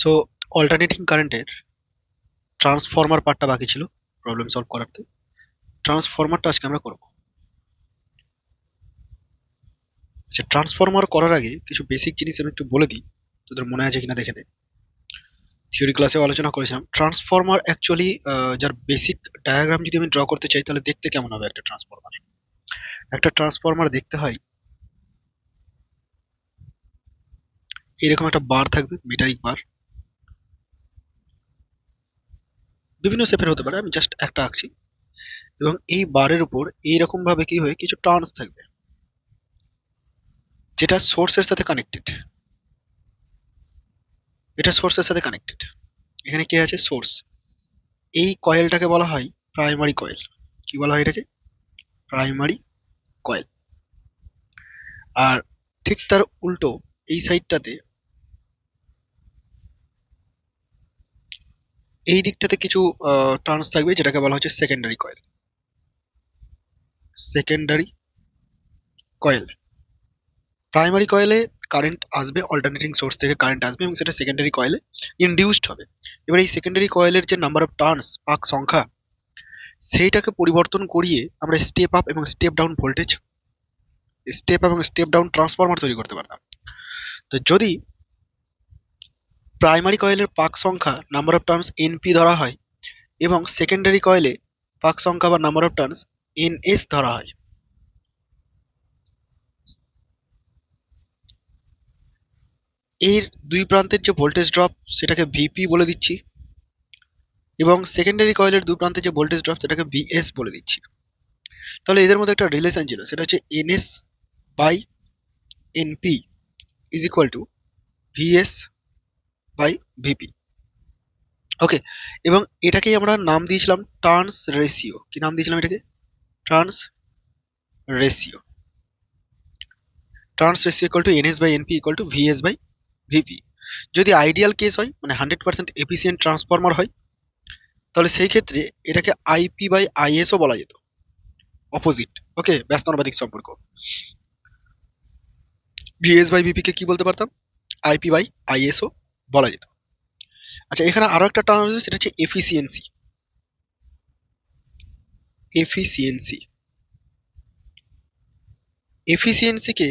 So alternating কারেন্টের transformer পার্টটা বাকি ছিল প্রবলেম সলভ করাতে ট্রান্সফরমারটা আজকে আমরা করব। আচ্ছা ট্রান্সফরমার করার আগে কিছু বেসিক জিনিস আমি একটু বলে দিই, তোদের মনে আছে কিনা দেখে নে থিওরি ক্লাসেও আলোচনা করেছিলাম। ট্রান্সফরমার অ্যাকচুয়ালি যার বেসিক ডায়াগ্রাম যদি আমি ড্র করতে চাই, তাহলে দেখতে কেমন হবে একটা ট্রান্সফরমার একটা ট্রান্সফরমার দেখতে হয়, এরকম একটা বার থাকবে মেটালিক বার বিভিন্ন শেপের হতে পারে, আমি জাস্ট একটা আঁকছি। এবং এই বারের উপর এইরকম ভাবে কি হয়, কিছু টার্নস থাকবে। যেটা সোর্সের সাথে কানেক্টেড এটা সোর্সের সাথে কানেক্টেড এখানে কি আছে? সোর্স এই কয়েলটাকে বলা হয় প্রাইমারি কয়েল কি বলা হয় এটাকে? প্রাইমারি কয়েল আর ঠিক তার উল্টো এই সাইডটাতে এই দিকটাতে কিছু টার্নস থাকবে যেটাকে বলা হচ্ছে secondary coil secondary coil primary কয়েলে কারেন্ট আসবে অল্টারনেটিং সোর্স থেকে কারেন্ট আসবে এবং সেটা সেকেন্ডারি কয়েলে ইনডিউসড হবে। এবার এই সেকেন্ডারি কয়েলের যে নাম্বার অফ টার্নস পাক সংখ্যা, সেইটাকে পরিবর্তন করিয়ে আমরা স্টেপ আপ এবং স্টেপ ডাউন ভোল্টেজ স্টেপ এবং স্টেপ ডাউন ট্রান্সফরমার তৈরি করতে পারতাম। তো যদি প্রাইমারি কয়েলের পাক সংখ্যা নাম্বার অফ টার্নস এনপি ধরা হয় এবং সেকেন্ডারি কয়েলে পাক সংখ্যা বা নাম্বার অফ টার্নস এনএস ধরা হয়। এর দুই প্রান্তের যে ভোল্টেজ ড্রপ সেটাকে ভিপি বলে দিচ্ছি এবং সেকেন্ডারি কয়েলের দুই প্রান্তের যে ভোল্টেজ ড্রপ সেটাকে ভিএস বলে দিচ্ছি। তাহলে এদের মধ্যে একটা রিলেশন ছিল, সেটা হচ্ছে NS by NP is equal to VS by VP okay এবং এটাকেই আমরা নাম দিয়েছিলাম টার্নস রেশিও কি নাম দিয়েছিলাম এটাকে? Turns ratio turns ratio equal to NS by NP equal to VS by VP যদি আইডিয়াল কেস হয় মানে হান্ড্রেড পার্সেন্ট এফিসিয়েন্ট ট্রান্সফরমার হয়, তাহলে সেই ক্ষেত্রে এটাকে আইপি বাই আইএসও বলা যেত। অপোজিট ওকে ব্যস্তানুপাতিক সম্পর্ক। ভিএস বাই ভিপি কে কি বলতে পারতাম? আইপি বাই আইএসও বলা যেত। আচ্ছা এখানে আরও একটা টার্ম আছে, সেটা হচ্ছে এফিসিয়েন্সি এফিসিয়েন্সি এফিসিয়েন্সিকে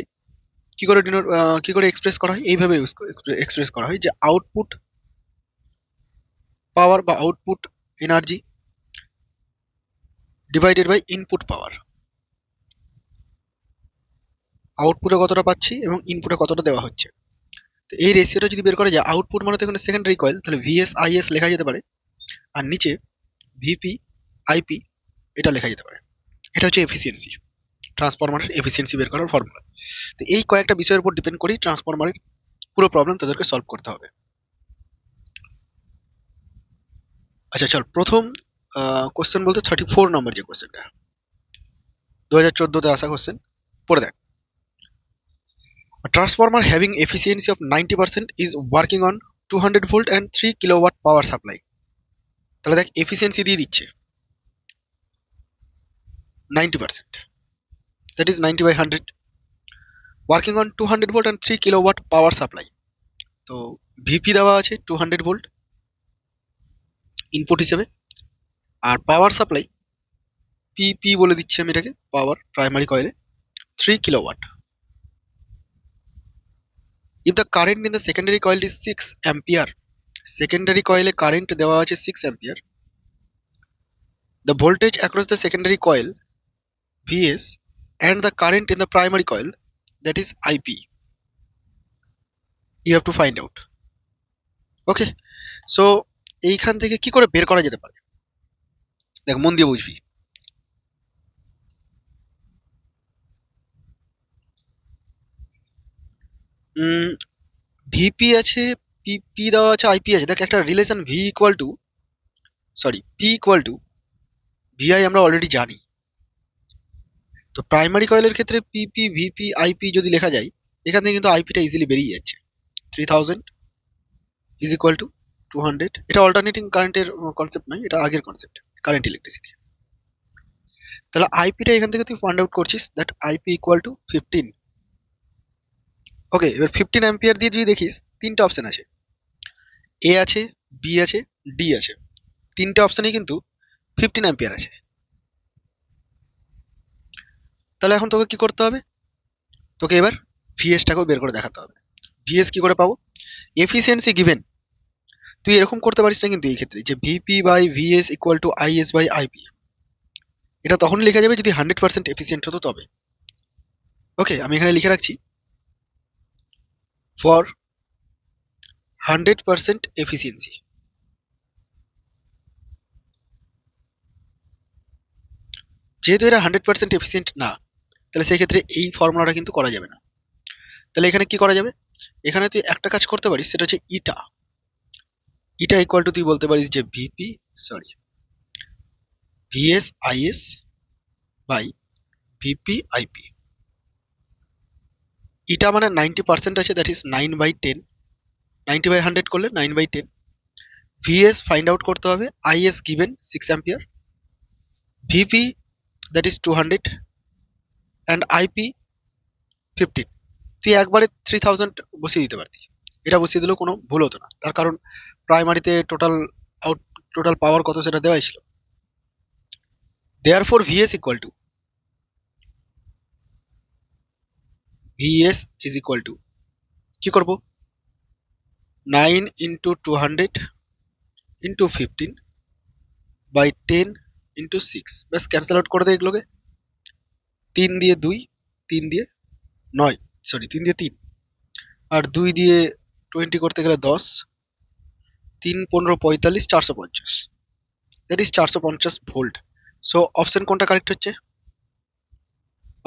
কি করে ডিনোট কি করে এক্সপ্রেস করা হয়? এইভাবে এক্সপ্রেস করা হয় যে আউটপুট পাওয়ার বা output energy divided by input power আউটপুটে কতটা পাচ্ছি এবং ইনপুটে কতটা দেওয়া হচ্ছে? তো এই রেশিওটা যদি বের করা যায় আউটপুট মানে তো এখানে সেকেন্ডারি কয়েল তাহলে ভিএস আইএস লেখা যেতে পারে। আর নিচে ভিপি আইপি এটা লেখা যেতে পারে। এটা হচ্ছে এফিসিয়েন্সি ট্রান্সফরমারের এফিসিয়েন্সি বের করার ফর্মুলা তো এই কয়েকটা বিষয়ের উপর ডিপেন্ড করেই ট্রান্সফরমারের পুরো প্রবলেম তাদেরকে সলভ করতে হবে। আচ্ছা চল, প্রথম কোশ্চেন বলতে থার্টি ফোর নম্বর যে কোশ্চেনটা দু হাজার চোদ্দোতে আসা কোশ্চেন পড়ে দেখ। transformer having efficiency of ninety percent is working on two hundred volt and three kilowatt power supply তাহলে দেখ এফিসিয়েন্সি দিয়ে দিচ্ছে ninety percent that is ninety by hundred working on two hundred volt and three kilowatt power supply তো VP দেওয়া আছে two hundred volt input হিসেবে আর power supply পিপি বলে দিচ্ছি আমি এটাকে পাওয়ার প্রাইমারি কয়েলে three kilowatt if the current in the secondary coil is 6 ampere secondary coil A current দেওয়া আছে 6 ampere the voltage across the secondary coil vs and the current in the primary coil that is ip you have to find out okay so এইখান থেকে কি করে বের করা যেতে পারে দেখ মন দিয়ে বুঝবি ভিপি আছে পিপি দেওয়া আছে আইপি আছে। দেখ, একটা relation V equal to sorry P equal to VI আমরা অলরেডি জানি। তো প্রাইমারি কয়েলের ক্ষেত্রে পিপি ভিপি আইপি যদি লেখা যায়, এখান থেকে কিন্তু আইপিটা ইজিলি বেরিয়ে যাচ্ছে। Three thousand is equal to two hundred এটা অল্টারনেটিং কারেন্টের কনসেপ্ট নয়, এটা আগের কনসেপ্ট কারেন্ট ইলেকট্রিসিটি তাহলে আইপিটা এখান থেকে তুই ফাইন্ড আউট করছিস that IP equal to fifteen okay এবার ফিফটিন অ্যাম্পিয়ার দিয়ে যদি দেখিস, তিনটা অপশন আছে। এ আছে বি আছে ডি আছে। তিনটে অপশানেই কিন্তু ফিফটিন অ্যাম্পিয়ার আছে। তাহলে এখন তোকে কি করতে হবে? তোকে এবার ভিএসটাকেও বের করে দেখাতে হবে। ভিএস কি করে পাবো? এফিসিয়েন্সি গিভেন তুই এরকম করতে পারিস না কিন্তু এই ক্ষেত্রে, যে VP by VS equal to IS by IP এটা তখনই লেখা যাবে যদি হান্ড্রেড পার্সেন্ট এফিসিয়েন্ট হতো তবে। ওকে আমি এখানে লিখে রাখছি। হান্ড্রেড পার্সেন্ট এফিসিয়েন্সি যেহেতু এটা হান্ড্রেড পার্সেন্ট এফিসিয়েন্ট না, তাহলে সেই ক্ষেত্রে এই ফর্মুলাটা কিন্তু করা যাবে না। তাহলে এখানে কি করা যাবে? এখানে তুই একটা কাজ করতে পারিস, সেটা হচ্ছে ইটা। ইটা ইকুয়াল টু তুই বলতে পারিস যে VP sorry VS IS by VP IP ইটা মানে নাইনটি পার্সেন্ট আছে that is nine by ten ninety by hundred করলে nine by ten VS find out করতে হবে IS given six ampere VP that is two hundred and IP fifteen তুই একবারে three thousand বসিয়ে দিতে পারতি। এটা বসিয়ে দিলেও কোনো ভুল হতো না। তার কারণ প্রাইমারিতে টোটাল আউট টোটাল পাওয়ার কত সেটা দেওয়াই ছিল। Therefore VS equal to VS is equal to কি করব? Nine into two hundred into fifteen by ten into six ব্যাস ক্যান্সেল আউট করে দেয় এগুলোকে। তিন দিয়ে দুই, তিন দিয়ে নয় সরি তিন দিয়ে তিন। আর দুই দিয়ে টোয়েন্টি করতে গেলে দশ, তিন, পনেরো, পঁয়তাল্লিশ, চারশো পঞ্চাশ। দ্যাট ইজ চারশো পঞ্চাশ ভোল্ট সো অপশান কোনটা কারেক্ট হচ্ছে?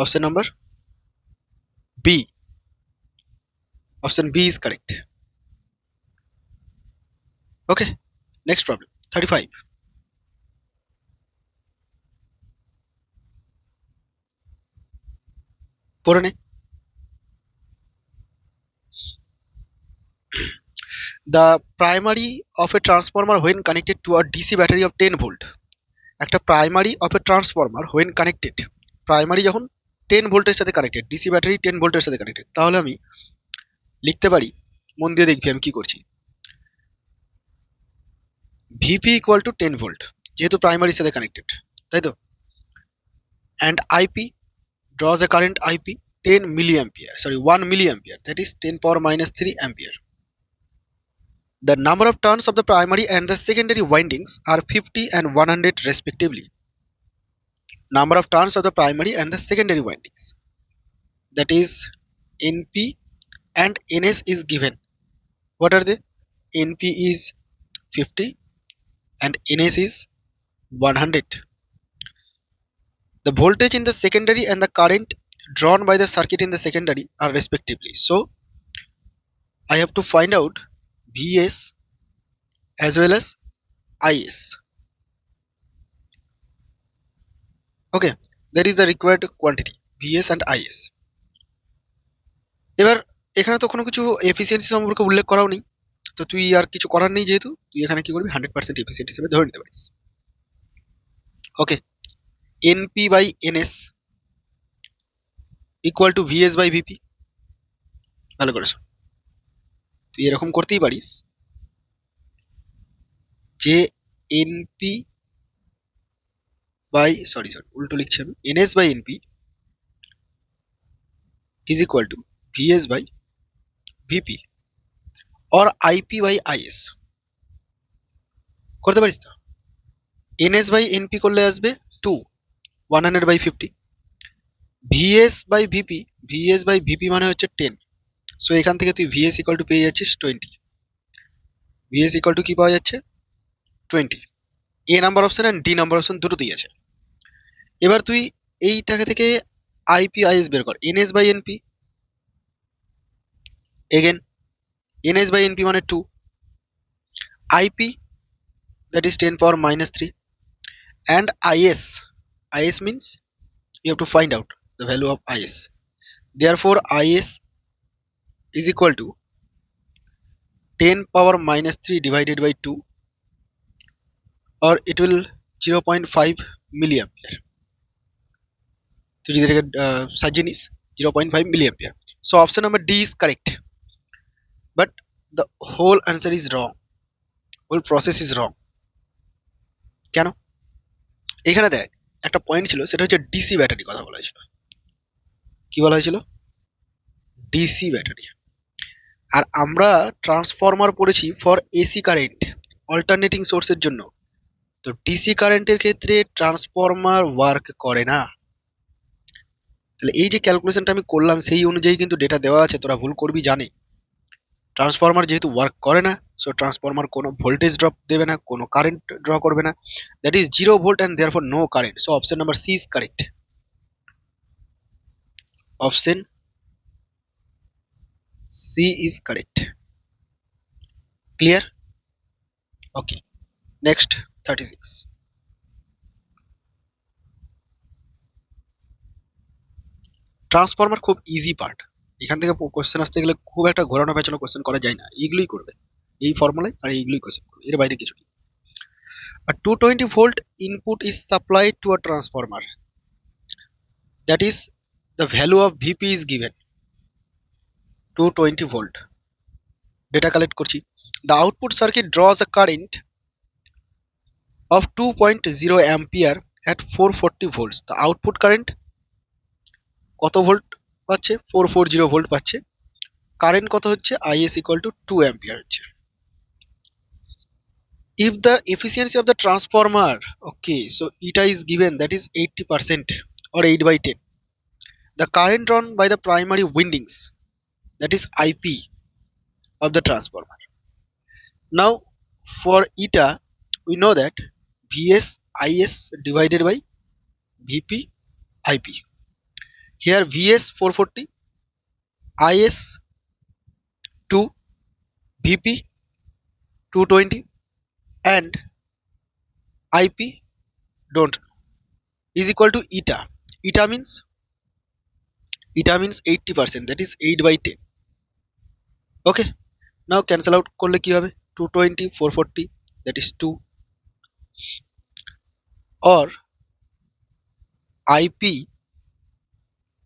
Option number B option B is correct okay next problem thirty five পড়ে নে the primary of a transformer when connected to a DC battery of 10 volt একটা primary of a transformer when connected primary যখন ten ভোল্টের সাথে connected DC battery ten ভোল্টের সাথে connected তাহলে আমি লিখতে পারি মন দিয়ে দেখবি আমি কি করছি VP equal to ten volt যেহেতু প্রাইমারির সাথে কানেক্টেড তাই তো and IP draws a current IP 10 milliampere sorry 1 milliampere that is 10 power minus 3 ampere the number of turns of the primary and the secondary windings are 50 and 100 respectively Number of turns of the primary and the secondary windings that is np and ns is given what are they np is 50 and ns is 100 the voltage in the secondary and the current drawn by the circuit in the secondary are respectively. So, I have to find out Vs as well as Is. Okay, that is the required quantity Vs and Is. এবার এখানে তো কোনো কিছু efficiency সম্পর্কে উল্লেখ করাও নেই। তো তুই আর কিছু করার নেই যেহেতু তুই এখানে কি করবি? হান্ড্রেড পার্সেন্ট এফিসিয়েন্ট হিসেবে ধরে নিতে পারিস। Okay NP by NS equal to VS by VP ভালো করে শোন। তুই এরকম করতেই পারিস যে এনপি বাই সরি সরি উল্টো লিখছি আমি NS by NP is equal to VS by VP or IP by IS করতে পারিস তো? এনএস বাই এনপি করলে আসবে two one hundred by fifty VS by VP VS by VP মানে হচ্ছে টেন সো এখান থেকে তুই ভিএস ইকাল টু পেয়ে যাচ্ছিস টোয়েন্টি ভিএস ইকাল টু কি পাওয়া যাচ্ছে? Twenty A number option and D number option দুটোতেই আছে। এবার তুই এইটাকে থেকে আইপি আইএস বের কর NS by NP again NS by NP মানে to IP that is ten power minus three and IS IS means you have to find out the value of IS. Therefore, IS is equal to 10 power minus 3 divided by 2 or it will 0.5 milliampere. So, যদি সাজিয়ে নিস 0.5 milliampere. So, option number D is correct. But the whole answer is wrong. Whole process is wrong কেন? এখানে দেখ একটা point ছিল সেটা হচ্ছে ডিসি ব্যাটারি কথা বলা হয়েছিল। কি বলা হয়েছিল? ডিসি ব্যাটারি আর আমরা ট্রান্সফরমার পড়েছি ফর এসি কারেন্ট অল্টারনেটিং সোর্সের জন্য। তো ডিসি কারেন্টের ক্ষেত্রে ট্রান্সফরমার ওয়ার্ক করে না। তাহলে এই যে ক্যালকুলেশনটা আমি করলাম, সেই অনুযায়ী কিন্তু ডেটা দেওয়া আছে, তোরা ভুল করবি, জানে। ট্রান্সফরমার যেহেতু ওয়ার্ক করে না সো ট্রান্সফরমার কোনো ভোল্টেজ ড্রপ দেবে না, কোনো কারেন্ট ড্র করবে না। That is zero volt and therefore no current so option number C is correct option C is correct clear okay next thirty six transformer খুব easy part এখান থেকে question আসতে গেলে খুব একটা ঘোরানো পেছানো কোশ্চেন করা যায় না। এইগুলোই করবে। এই ফর্মুলায় আর এইগুলোই কোশ্চেন করবে। এর বাইরে কিছু আর two twenty volt input is supply to a transformer that is the value of VP is given two twenty volt data collect করছি। The output circuit draws a current of two point zero ampere at four forty volts the output current কত volt পাচ্ছে 440 volt পাচ্ছে current কত হচ্ছে IS equal to 2 ampere হচ্ছে if the efficiency of the transformer okay so eta is given that is 80% or 8 by 10 the current drawn by the primary windings that is ip of the transformer now for eta we know that vs is divided by vp ip here vs 440 is 2 vp 220 and IP don't know is equal to eta. Eta means eta means 80% that is 8 by 10. Okay. Now cancel out করলে কি হবে 220 440 that is 2 or IP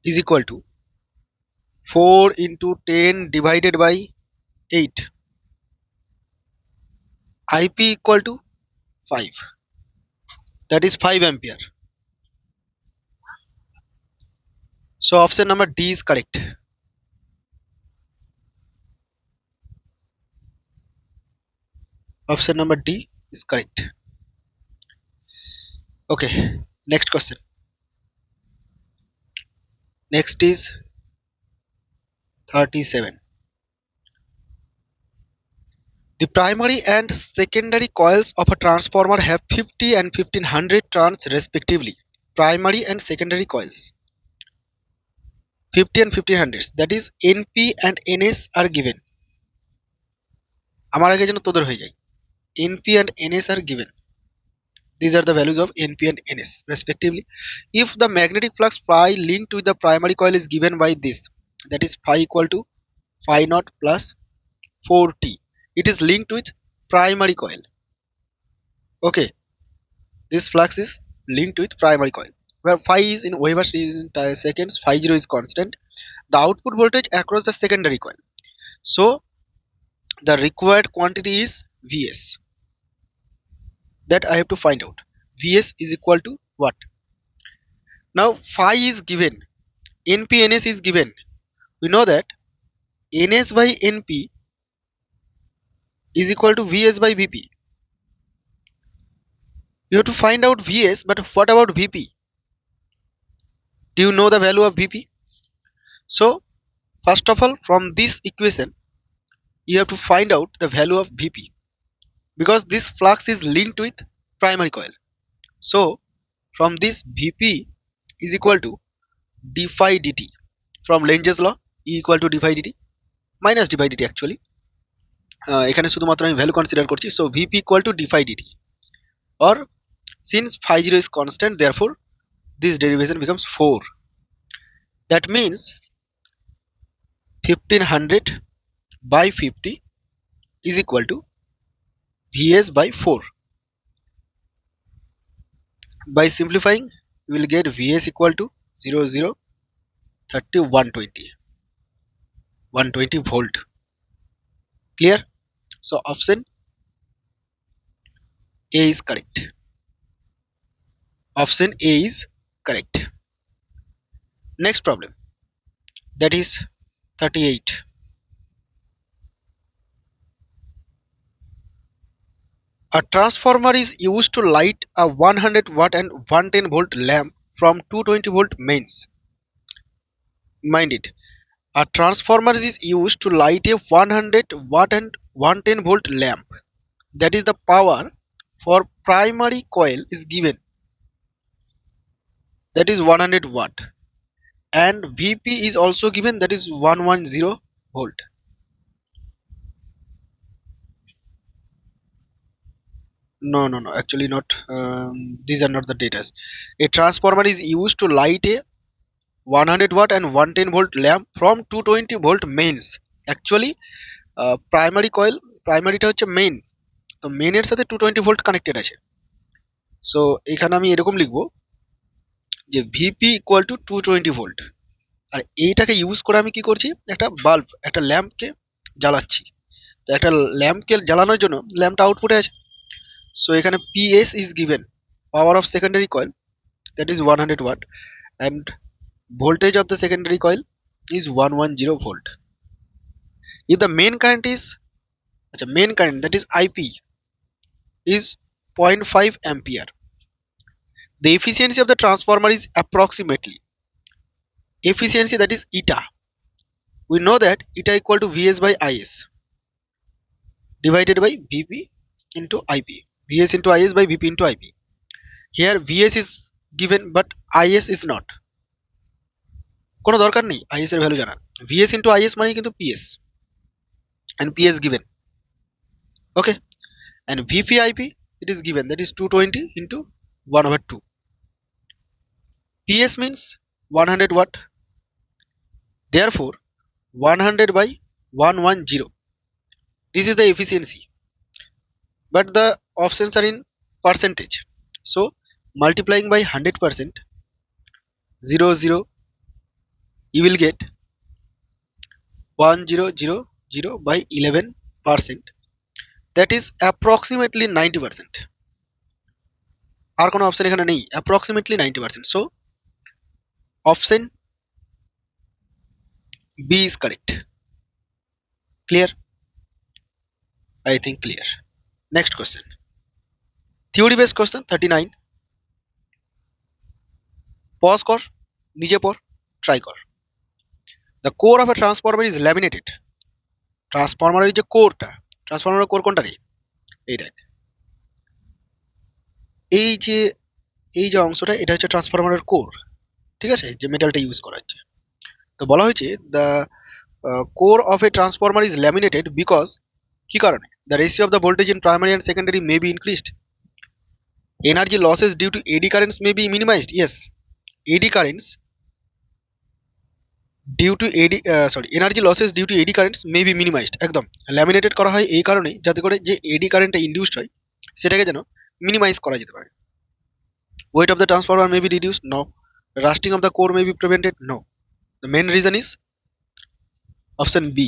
is equal to 4 into 10 divided by 8 IP equal to 5 that is 5 ampere. So option number D is correct. Option number D is correct. Okay next question next is 37 The primary and secondary coils of a transformer have 50 and 1500 turns respectively. Primary and secondary coils. 50 and 1500 that is NP and NS are given. আমার আগে যেন তোদের হয়ে যায় NP and NS are given. These are the values of NP and NS respectively. If the magnetic flux phi linked with the primary coil is given by this, that is phi equal to phi naught plus 4t. It is linked with primary coil. Okay, this flux is linked with primary coil. Where phi is in Weber seconds, phi zero is constant. The output voltage across the secondary coil. So the required quantity is Vs. That I have to find out. Vs is equal to what? Now phi is given. NP NS is given. We know that NS by NP is equal to Vs by Vp. You have to find out Vs, but what about Vp? Do you know the value of Vp? So, first of all, from this equation, you have to find out the value of Vp because this flux is linked with primary coil. So, from this Vp is equal to d phi dt from Lenge's law E equal to d phi dt minus d phi dt actually. Ah, এখানে শুধুমাত্র আমি value consider করছি so VP equal to d phi DT or since phi 0 is constant therefore this derivation becomes 4 that means 1500 by 50 is equal to vs by 4 by simplifying you will get vs equal to 0 0 30 120 120 volt clear so option A is correct. Option A is correct. Next problem that is 38. A transformer is used to light a 100 watt and 110 volt lamp from 220 volt mains. Mind it, a transformer is used to light a 100 watt and 110 volt lamp. That is the power for primary coil is given. That is 100 watt. And VP is also given that is 110 volt. No no no actually not. Um, these are not the data. A transformer is used to light a 100 watt and 110 volt lamp from 220 volt mains. Actually uh, primary coil প্রাইমারিটা হচ্ছে main তো মেইনের সাথে two twenty volt connected আছে। So এখানে আমি এরকম লিখব যে equal to two twenty volt আর এইটাকে ইউজ করে আমি কি করছি? একটা বাল্ব একটা ল্যাম্পকে জ্বালাচ্ছি। তো একটা ল্যাম্পকে জ্বালানোর জন্য ল্যাম্পটা আউটপুটে আছে। So এখানে PS is given power of secondary coil that is 100 watt and voltage of the secondary coil is 110 volt. If the main current is acha main current that is IP is 0.5 ampere. The efficiency of the transformer is approximately efficiency that is eta. We know that eta equal to Vs by Is divided by Vp into Ip. Vs into Is by Vp into Ip. Here Vs is given but Is is not. কোনো দরকার নেই Is এর value জানা Vs into Is মানে কিন্তু PS and PS given. Okay and Vp Ip it is given that is 220 into 1 over 2. PS means 100 watt. Therefore 100 by 110. This is the efficiency but the options are in percentage so multiplying by 100 percent 0 0 you will get 1000 by 11 percent that is approximately 90 percent আর কোনো option এখানে নেই approximately ninety percent so option B is correct clear I think clear next question Theory base question thirty nine pause কর, নিজে পর try কর. The core of a transformer is laminated ট্রান্সফরমারের যে কোরটা ট্রান্সফরমারের কোর কোনটা রে? এই দেখ। এই যে এই যে অংশটা, এটা হচ্ছে ট্রান্সফরমারের কোর ঠিক আছে? যে মেটালটা ইউজ করা হচ্ছে। তো বলা হয়েছে the core of a transformer is laminated because কি কারণে? The ratio of the voltage in primary and secondary may be increased energy losses due to AD currents may be minimized yes AD currents due to AD uh, sorry energy losses due to AD currents may be minimized একদম laminated করা হয় এই কারণেই যাতে করে যে AD কারেন্টটা induced হয় সেটাকে যেন মিনিমাইজ করা যেতে পারে weight of the transformer may be reduced no rusting of the core may be prevented no the main reason is option B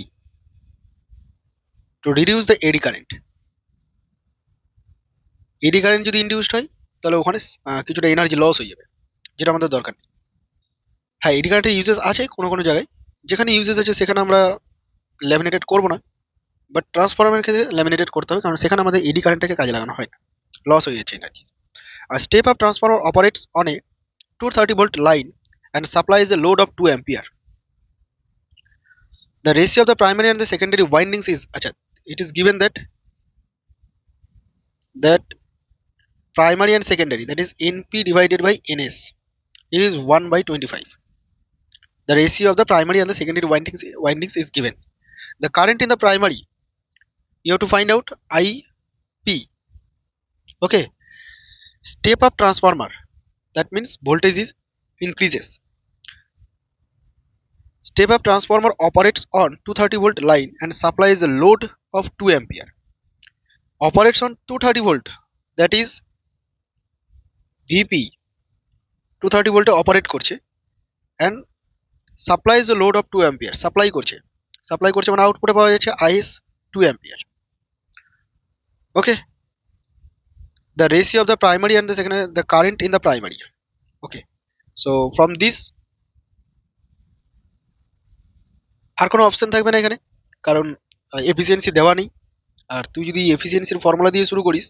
to reduce the AD current Eddy current যদি induced হয় তাহলে ওখানে কিছুটা energy loss হয়ে যাবে যেটা আমাদের দরকার নেই। হ্যাঁ এডি কারেন্টের ইউজেস আছে কোনো কোনো জায়গায়। যেখানে ইউজেস আছে সেখানে আমরা ল্যামিনেটেড করব না। বাট ট্রান্সফরমারের ক্ষেত্রে ল্যামিনেটেড করতে হবে কারণ সেখানে আমাদের এডি কারেন্টটাকে কাজে লাগানো হয় না। লস হয়ে যাচ্ছে energy R step up transformer operates on a two thirty volt line and supplies a load of two ampere the ratio of the primary and the secondary windings is acha, it is given that that primary and secondary that is np divided by ns it is 1 by 25 the ratio of the primary and the secondary windings windings is given. The current in the primary you have to find out ip okay. Step up transformer. That means voltage is increases. Step up transformer operates on 230 volt line and supplies a load of 2 ampere. Operates on 230 volt. That is VP 230 ভোল্টে operate করছে and supplies a load of 2 ampere supply করছে supply করছে মানে আউটপুটে পাওয়া যাচ্ছে IS 2 ampere okay the ratio of the primary and the secondary the current in the primary okay so from this আর কোনো অপশন থাকবে না এখানে কারণ এফিসিয়েন্সি দেওয়া নেই আর তুই যদি এফিসিয়েন্সির ফর্মুলা দিয়ে শুরু করিস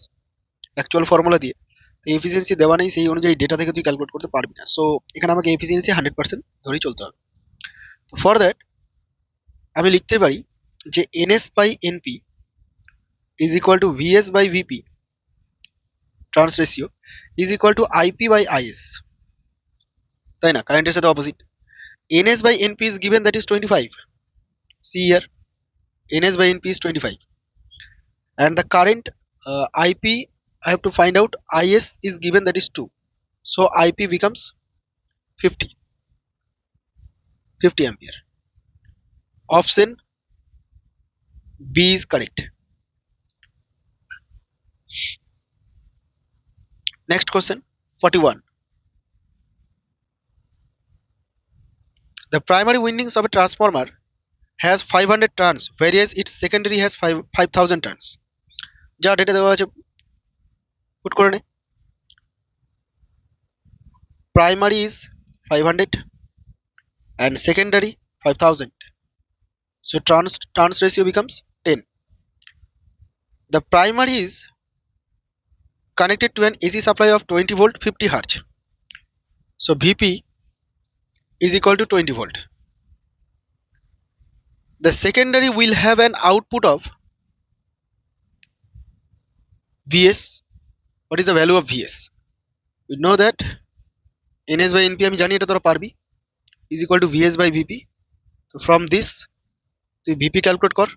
অ্যাকচুয়াল ফর্মুলা দিয়ে এফিসিয়েন্সি দেওয়া নেই সেই অনুযায়ী ডেটা থেকে তুই ক্যালকুলেট করতে পারবি না সো এখানে আমাকে এফিসিয়েন্সি হান্ড্রেড পার্সেন্ট ধরেই চলতে হবে ফর দ্যাট আমি লিখতে পারি যে NS by NP is equal to VS by VP turns ratio is equal to IP by IS তাই না কারেন্টের সাথে opposite NS by NP is given that is twenty five see here ns by np is 25 and the current uh, ip i have to find out is is given that is 2 so ip becomes 50 50 ampere option b is correct next question 41 the primary windings of a transformer has 500 tons whereas its secondary has 5 5000 tons যা data দেওয়া আছে put করে নে primary is 500 and secondary 5000 so trans trans ratio becomes 10 the primary is connected to an AC supply of 20 volt 50 hertz so VP is equal to 20 volt the secondary will have an output of Vs. What is the value of Vs? We know that NS by NP আমি জানি এটা তোরা পারবি। Is equal to Vs by VP. So from this, তুই VP calculate কর।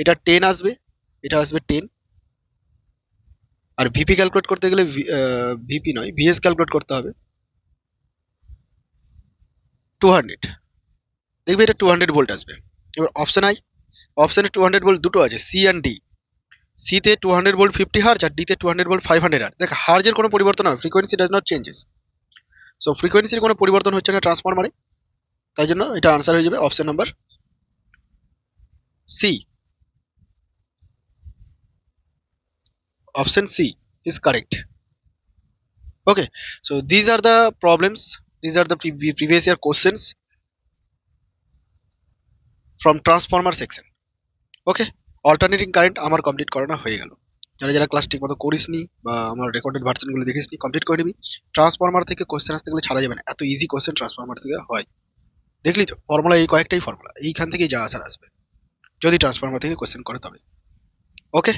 এটা 10 আসবে, এটা আসবে 10 আর VP ক্যালকুলেট করতে গেলে VP নয়, VS ক্যালকুলেট করতে হবে। 200 দেখবি এটা 200 ভোল্ট আসবে। এবার অপশন আই অপশনে 200 ভোল্ট দুটো আছে সি অ্যান্ড ডি সিতে 200 ভোল্ট 50 হার্জ আর ডিতে 200 ভোল্ট 500 হার্জ দেখ হার্জের কোনো পরিবর্তন হবে frequency does not changes so ফ্রিকোয়েন্সির কোনো পরিবর্তন হচ্ছে না ট্রান্সফরমারে তাই জন্য এটা আনসার হয়ে যাবে option number C option C is correct okay so these are the problems these are the previous year questions from transformer section okay alternating current আমার কমপ্লিট করানো হয়ে গেল। যারা যারা ক্লাস ঠিকমতো করিসনি বা আমার রেকর্ডেড ভার্সনগুলো দেখিসনি কমপ্লিট করে নিবি। ট্রান্সফর্মার থেকে কোয়েশ্চেন আসতে গেলে ছাড়া যাবে না। এত ইজি কোয়েশ্চেন ট্রান্সফর্মার থেকে হয়। দেখলি তো? ফর্মুলা এই কয়েকটাই ফর্মুলা এইখান থেকেই যা আসার আসবে। যদি ট্রান্সফর্মার থেকে কোয়েশ্চেন করে তবে। ওকে